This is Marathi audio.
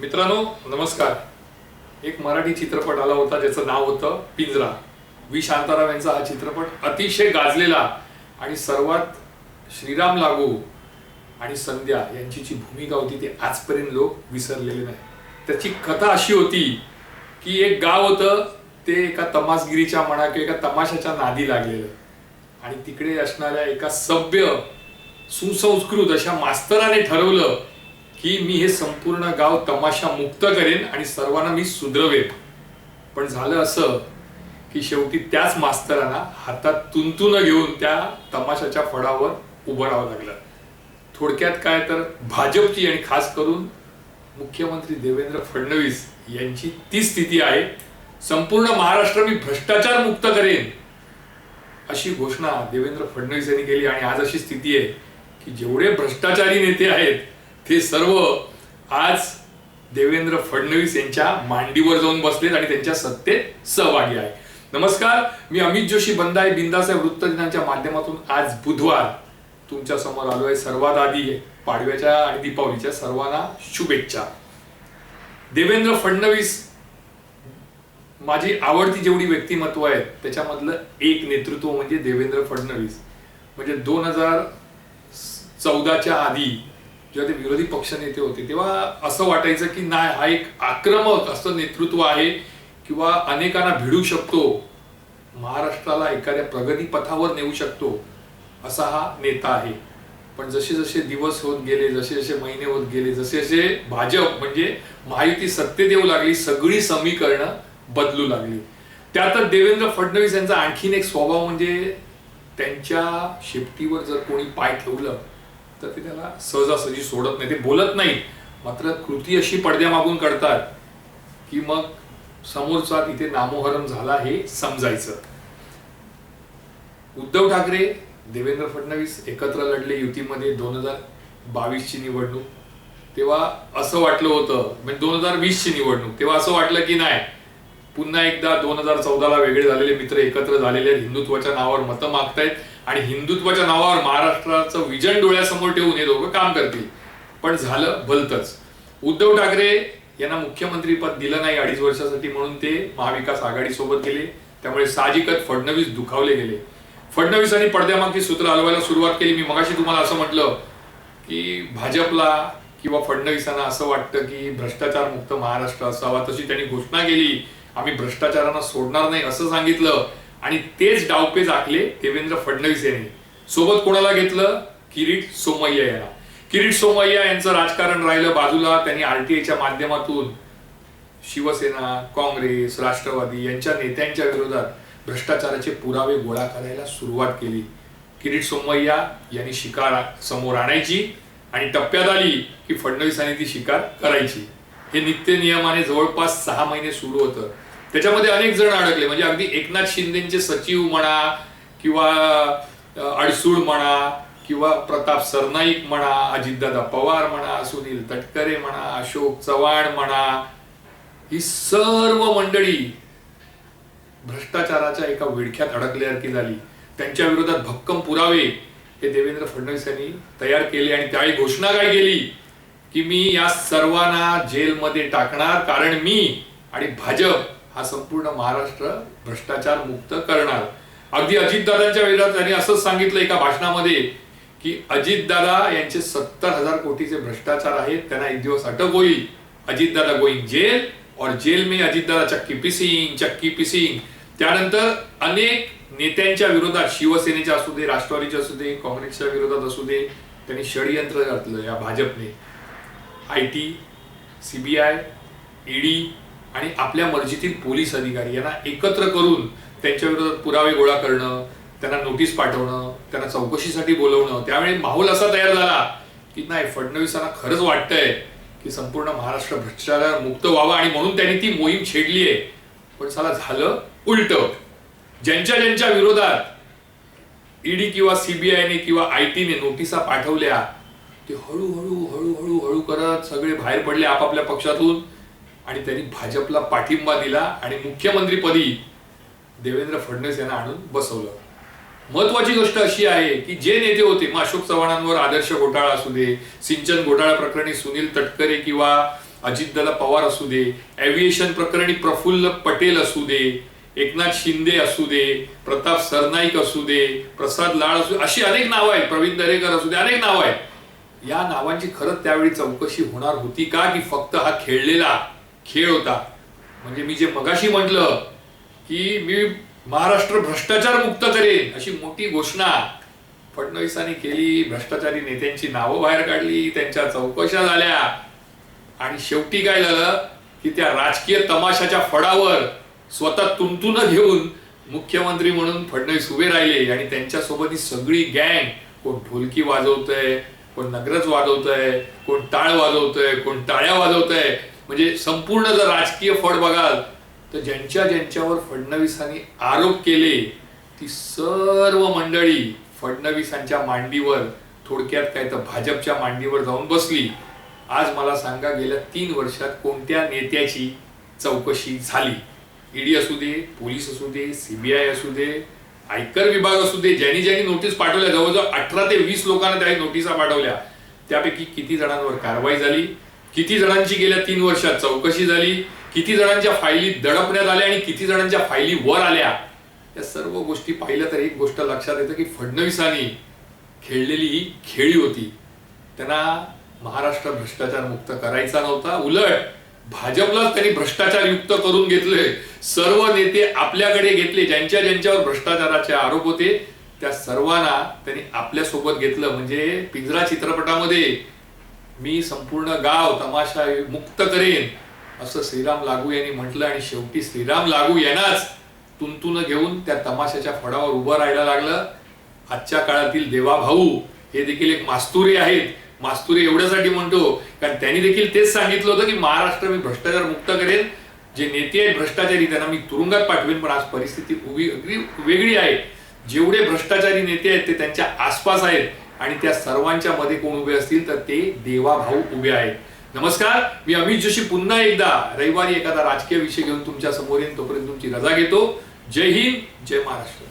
मित्रांनो नमस्कार. एक मराठी चित्रपट आला होता ज्याचं नाव होतं पिंजरा. वी शांताराम यांचा हा चित्रपट अतिशय गाजलेला आणि सर्वात श्रीराम लागू आणि संध्या यांची जी भूमिका होती ती आजपर्यंत लोक विसरलेले नाही त्याची कथा अशी होती की एक गाव होतं ते एका तमासगिरीच्या म्हणा किंवा एका तमाशाच्या नादी लागलेलं. आणि तिकडे असणाऱ्या एका सभ्य सुसंस्कृत अशा मास्तराने ठरवलं की मी हे संपूर्ण गाव तमाशा मुक्त करेन आणि सर्वांना मी सुधरवेन. पण झालं असं की शेवटी त्याच मास्तरांना हातात तुंतुन घेऊन त्या तमाशाच्या फळावर उभं राहावं लागलं. थोडक्यात काय तर भाजपची आणि खास करून मुख्यमंत्री देवेंद्र फडणवीस यांची ती स्थिती आहे संपूर्ण महाराष्ट्र मी भ्रष्टाचार मुक्त करेन अशी घोषणा देवेंद्र फडणवीस यांनी केली. आणि आज अशी स्थिती आहे की जेवढे भ्रष्टाचारी नेते आहेत ते सर्व आज देवेंद्र फडणवीस यांच्या मांडीवर जाऊन बसलेत आणि त्यांच्या सत्तेत सहभागी आहे नमस्कार मी अमित जोशी बंदाय बिंदासाहेब वृत्त माध्यमातून आज बुधवार तुमच्यासमोर आलो आहे सर्वात आधी पाडव्याच्या आणि दीपावलीच्या सर्वांना शुभेच्छा. देवेंद्र फडणवीस माझी आवडती जेवढी व्यक्तिमत्व आहेत त्याच्यामधलं एक नेतृत्व म्हणजे देवेंद्र फडणवीस. म्हणजे दोन हजार चौदाच्या आधी जेव्हा ते विरोधी पक्षनेते होते तेव्हा असं वाटायचं की नाही हा एक आक्रमक असं नेतृत्व आहे किंवा अनेकांना भिडू शकतो. महाराष्ट्राला एखाद्या प्रगतीपथावर नेऊ शकतो असा हा नेता आहे. पण जसे जसे दिवस होत गेले जसे जसे महिने होत गेले जसे जसे भाजप म्हणजे महायुती सत्तेत येऊ लागली सगळी समीकरणं बदलू लागली. त्यातच देवेंद्र फडणवीस यांचा आणखीन एक स्वभाव म्हणजे त्यांच्या शेपटीवर जर कोणी पाय ठेवलं तर ते त्याला सहजासहजी सोडत नाही ते बोलत नाही. मात्र कृती अशी पडद्यामागून करतात की मग समोरचा तिथे नामोहरम झाला हे समजायचं. उद्धव ठाकरे देवेंद्र फडणवीस एकत्र लढले युतीमध्ये दोन हजार बावीसची निवडणूक. तेव्हा असं वाटलं होतं म्हणजे दोन हजार वीसची निवडणूक तेव्हा असं वाटलं की नाही पुन्हा एकदा दोन हजार चौदाला वेगळे झालेले मित्र एकत्र झालेले आहेत. हिंदुत्वाच्या नावावर मतं मागतायत आणि हिंदुत्वाच्या नावावर महाराष्ट्राचं विजन डोळ्यासमोर ठेवून हे दोघं काम करतील. पण झालं भलतच. उद्धव ठाकरे यांना मुख्यमंत्री पद दिलं नाही अडीच वर्षासाठी म्हणून ते महाविकास आघाडी सोबत गेले. त्यामुळे साहजिकच फडणवीस दुखावले गेले. फडणवीसांनी पडद्यामागची सूत्र हलवायला सुरुवात केली. मी मगाशी तुम्हाला असं म्हटलं की भाजपला किंवा फडणवीसांना असं वाटतं की भ्रष्टाचार मुक्त महाराष्ट्र असावा तशी त्यांनी घोषणा केली. आम्ही भ्रष्टाचारांना सोडणार नाही असं सांगितलं. आणि तेच डावपेच आखले देवेंद्र फडणवीस यांनी. सोबत कोणाला घेतलं? किरीट सोमय्या यांना किरीट सोमय्या यांचं राजकारण राहिलं बाजूला. त्यांनी आरटीआयच्या माध्यमातून शिवसेना काँग्रेस राष्ट्रवादी यांच्या नेत्यांच्या विरोधात भ्रष्टाचाराचे पुरावे गोळा करायला सुरुवात केली. किरीट सोमय्या यांनी शिकार समोर आणायची आणि टप्प्यात आली की फडणवीसांनी ती शिकार करायची. हे नित्य नियमाने जवळपास सहा महिने सुरू होतं. त्याच्यामध्ये अनेक जण अडकले. म्हणजे अगदी एकनाथ शिंदेचे सचिव म्हणा किंवा अडसूळ म्हणा किंवा प्रताप सरनाईक म्हणा अजितदादा पवार म्हणा सुनील तटकरे म्हणा अशोक चव्हाण म्हणा ही सर्व मंडळी भ्रष्टाचाराच्या एका विडख्यात अडकल्यासारखी झाली. त्यांच्या विरोधात भक्कम पुरावे हे देवेंद्र फडणवीस यांनी तयार केले आणि त्यावेळी घोषणा काय केली? की मी या सर्वांना जेलमध्ये टाकणार कारण मी आणि भाजप हा संपूर्ण महाराष्ट्र भ्रष्टाचार मुक्त करणार. अगदी अजितदादांच्या विरोधात त्यांनी असंच सांगितलं एका भाषणामध्ये की अजितदादा यांचे सत्तर हजार कोटीचे भ्रष्टाचार आहेत त्यांना एक दिवस अटक होईल. अजितदादा गोईंग जेल और जेल में अजितदादा चक्की पिसिंग चक्की पिसिंग. त्यानंतर अनेक नेत्यांच्या विरोधात शिवसेनेच्या असू दे राष्ट्रवादीच्या असू दे काँग्रेसच्या विरोधात असू दे त्यांनी षडयंत्र घातलं या भाजपने. आय टी सीबीआय ईडी आणि आपल्या मर्जीतील पोलीस अधिकारी यांना एकत्र करून त्यांच्या विरोधात पुरावे गोळा करणं त्यांना नोटीस पाठवणं त्यांना चौकशीसाठी बोलवणं. त्यावेळी माहोल असा तयार झाला की नाही फडणवीसांना खरंच वाटतंय की संपूर्ण महाराष्ट्र भ्रष्टाचार मुक्त व्हावा आणि म्हणून त्यांनी ती मोहीम छेडली आहे. पण चला झालं उलट. ज्यांच्या ज्यांच्या विरोधात ईडी किंवा सीबीआयने किंवा आय टीने नोटिसा पाठवल्या ते हळूहळू हळूहळू हळू करत सगळे बाहेर पडले आपापल्या पक्षातून. आणि त्यांनी भाजपला पाठिंबा दिला आणि मुख्यमंत्रीपदी देवेंद्र फडणवीस यांना आणून बसवलं. महत्वाची गोष्ट अशी आहे की जे नेते होते मग अशोक चव्हाणांवर आदर्श घोटाळा असू दे सिंचन घोटाळा प्रकरणी सुनील तटकरे किंवा अजितदादा पवार असू दे एव्हिएशन प्रकरणी प्रफुल्ल पटेल असू दे एकनाथ शिंदे असू दे प्रताप सरनाईक असू दे प्रसाद लाड असू दे अशी अनेक नावं आहेत प्रवीण दरेकर असू दे अनेक नावं आहेत. या नावांची खरंच त्यावेळी चौकशी होणार होती का की फक्त हा खेळलेला खेळ होता. म्हणजे मी जे मगाशी म्हटलं की मी महाराष्ट्र भ्रष्टाचार मुक्त करेन अशी मोठी घोषणा फडणवीसांनी केली. भ्रष्टाचारी नेत्यांची नावं बाहेर काढली त्यांच्या चौकशा झाल्या. आणि शेवटी काय झालं की त्या राजकीय तमाशाच्या फडावर स्वतः तुंतुन घेऊन मुख्यमंत्री म्हणून फडणवीस उभे राहिले आणि त्यांच्यासोबत ही सगळी गँग कोण ढोलकी वाजवतंय कोण नगरच वाजवतंय कोण टाळ वाजवतंय कोण टाळ्या वाजवतंय म्हणजे संपूर्ण जर राजकीय फड बघाल तर ज्यांच्या ज्यांच्यावर फडणवीसांनी आरोप केले ती सर्व मंडळी फडणवीसांच्या मांडीवर थोडक्यात काय तर भाजपच्या मांडीवर जाऊन बसली. आज मला सांगा गेल्या तीन वर्षात कोणत्या नेत्याची चौकशी झाली? ईडी असू दे पोलीस असू दे सीबीआय असू दे आयकर विभाग असू दे ज्यांनी ज्यांनी नोटीस पाठवल्या जवळजवळ अठरा ते वीस लोकांना त्या नोटिसा पाठवल्या. त्यापैकी किती जणांवर कारवाई झाली? किती जणांची गेल्या तीन वर्षात चौकशी झाली किती जणांच्या फायली दडपण्यात आल्या आणि किती जणांच्या फायली वर आल्या? या सर्व गोष्टी पाहिल्या तर एक गोष्ट लक्षात येतं की फडणवीसांनी खेळलेली ही खेळी होती. त्यांना महाराष्ट्र भ्रष्टाचार मुक्त करायचा नव्हता. उलट भाजपलाच त्यांनी भ्रष्टाचार युक्त करून घेतले. सर्व नेते आपल्याकडे घेतले. ज्यांच्या ज्यांच्यावर भ्रष्टाचाराचे आरोप होते त्या सर्वांना त्यांनी आपल्यासोबत घेतलं. म्हणजे पिंजरा चित्रपटामध्ये मी संपूर्ण गाव तमाशा मुक्त करेन असं श्रीराम लागू यांनी म्हटलं आणि शेवटी श्रीराम लागू यांनाच तुंतुन घेऊन त्या तमाशाच्या फडावर उभं राहायला लागलं. आजच्या काळातील देवा भाऊ हे देखील एक मास्तुरी आहेत. मास्तुरी एवढ्यासाठी म्हणतो कारण त्यांनी देखील तेच सांगितलं होतं की महाराष्ट्र मी भ्रष्टाचार मुक्त करेन. जे नेते आहेत भ्रष्टाचारी त्यांना मी तुरुंगात पाठवेन पण आज परिस्थिती उभी अगदी वेगळी आहे. जेवढे भ्रष्टाचारी नेते आहेत ते त्यांच्या आसपास आहेत. आणि त्या सर्वांच्या मध्ये कोण उभे असतील तर ते देवा भाऊ उभे आहेत. नमस्कार मी अमित जोशी पुन्हा एकदा रविवारी एखादा राजकीय विषय घेऊन तुमच्यासमोर येईन तोपर्यंत तुमची रजा घेतो. जय हिंद जय महाराष्ट्र.